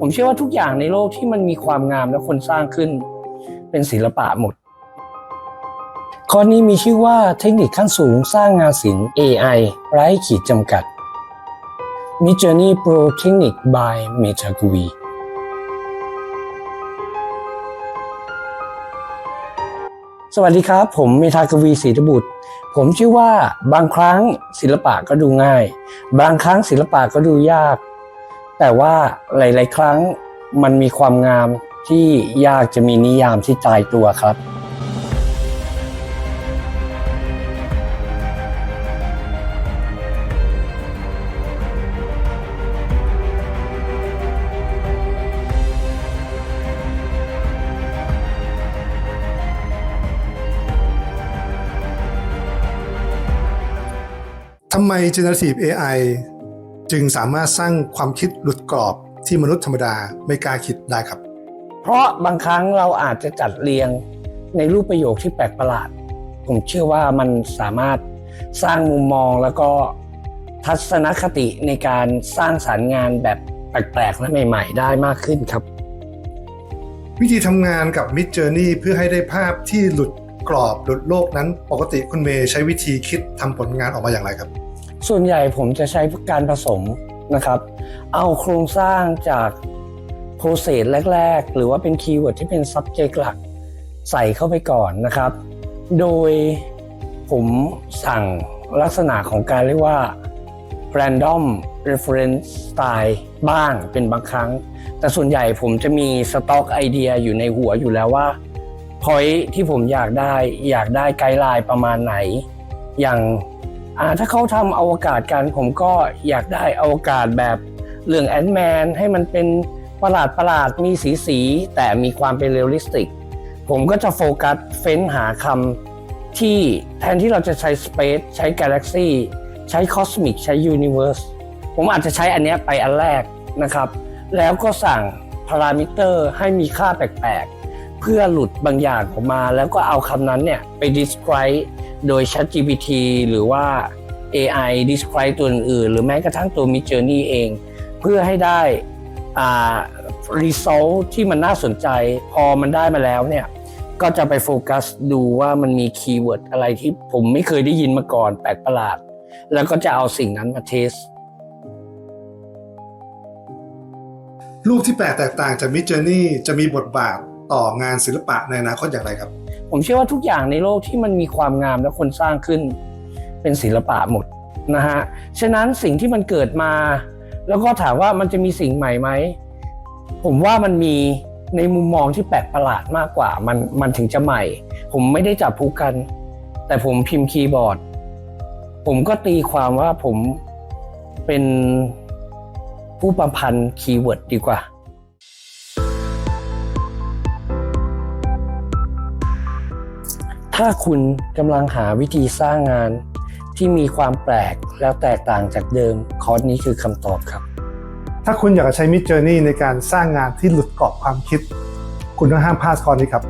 ผมเชื่อว่าทุกอย่างในโลกที่มันมีความงามและคนสร้างขึ้น เป็นศิลปะหมด ข้อนี้มีชื่อว่าเทคนิคขั้นสูงสร้างงานศิลป์ AI ไร้ขีดจำกัด Mid Journey Pro Technique by Metagui สวัสดีครับ ผมเมธากวีศรีบุตร ผมชื่อว่าบางครั้งศิลปะก็ดูง่าย บางครั้งศิลปะก็ดูยาก แต่ว่าหลาย ๆ ครั้งมันมีความงามที่ยากจะมีนิยามที่ตายตัวครับทำไม Generative AI จึงสามารถสร้างความคิดหลุดกรอบที่มนุษย์ธรรมดาไม่กล้าคิดได้ครับ เพราะบางครั้งเราอาจจะจัดเรียงในรูปประโยคที่แปลกประหลาด ผมเชื่อว่ามันสามารถสร้างมุมมองแล้วก็ทัศนคติในการสร้างสารรค์งานแบบแปลกๆและใหม่ ๆ ได้มากขึ้นครับ วิธีทำงานกับ Mid Journey เพื่อให้ได้ภาพที่หลุดกรอบหลุดโลกนั้น ปกติคุณเมย์ใช้วิธีคิดทำผลงานออกมาอย่างไรครับ ส่วนใหญ่ผมจะใช้การผสมนะครับ เอาโครงสร้างจากโปรเซสแรก ๆ หรือว่าเป็นคีย์เวิร์ดที่เป็น subject หลัก ใส่เข้าไปก่อนนะครับ โดยผมสั่งลักษณะของการเรียกว่า random reference style บ้างเป็นบางครั้ง แต่ส่วนใหญ่ผมจะมีสต็อกไอเดียอยู่ในหัวอยู่แล้วว่า point ที่ผมอยากได้อยากได้ไกด์ไลน์ประมาณไหน อย่าง อ่าถ้าเขาทำอวกาศกันผมก็อยากได้อวกาศแบบเรื่องแอนด์แมนให้มันเป็นประหลาดประหลาดมีสีสีแต่มีความเป็นเรียลลิสติก ผมก็จะโฟกัสเฟ้นหาคำที่แทนที่เราจะใช้ Space ใช้ Galaxy ใช้ Cosmic ใช้ Universe ผมอาจจะใช้อันนี้ไปอันแรกนะครับ แล้วก็สั่งพารามิเตอร์ให้มีค่าแปลกๆ เพื่อหลุดบางอย่างออกมา แล้วก็เอาคำนั้นเนี่ยไป describe โดย ChatGPT หรือว่า AI describe ตัวอื่นๆหรือแม้กระทั่งตัว Midjourney เอง เพื่อให้ได้ result ที่มันน่าสนใจ พอมันได้มาแล้วเนี่ย ก็จะไปโฟกัสดูว่ามันมีคีย์เวิร์ดอะไรที่ผมไม่เคยได้ยินมาก่อนแปลกประหลาด แล้วก็จะเอาสิ่งนั้นมาเทสรูปที่แปลกแตกต่างจาก Mid Journey จะมีบทบาทต่องานศิลปะในอนาคตอย่างไรครับ ผมเชื่อว่าทุกอย่างในโลกที่มันมีความงามและคนสร้างขึ้น เป็นศิลปะหมดนะฮะ ฉะนั้นสิ่งที่มันเกิดมา แล้วก็ถามว่ามันจะมีสิ่งใหม่ไหม ผมว่ามันมีในมุมมองที่แปลกประหลาดมากกว่า มันมันถึงจะใหม่ ผมไม่ได้จับผูกกัน แต่ผมพิมพ์คีย์บอร์ด ผมก็ตีความว่าผมเป็นผู้ประพันธ์คีย์เวิร์ดดีกว่า ถ้าคุณกำลังหาวิธีสร้างงานที่มีความแปลกแล้วแตกต่างจากเดิม คอร์สนี้คือคำตอบครับ ถ้าคุณอยากจะใช้มิจเจอร์นี่ในการสร้างงานที่หลุดกรอบความคิด คุณต้องห้ามพลาดคอร์สนี้ครับ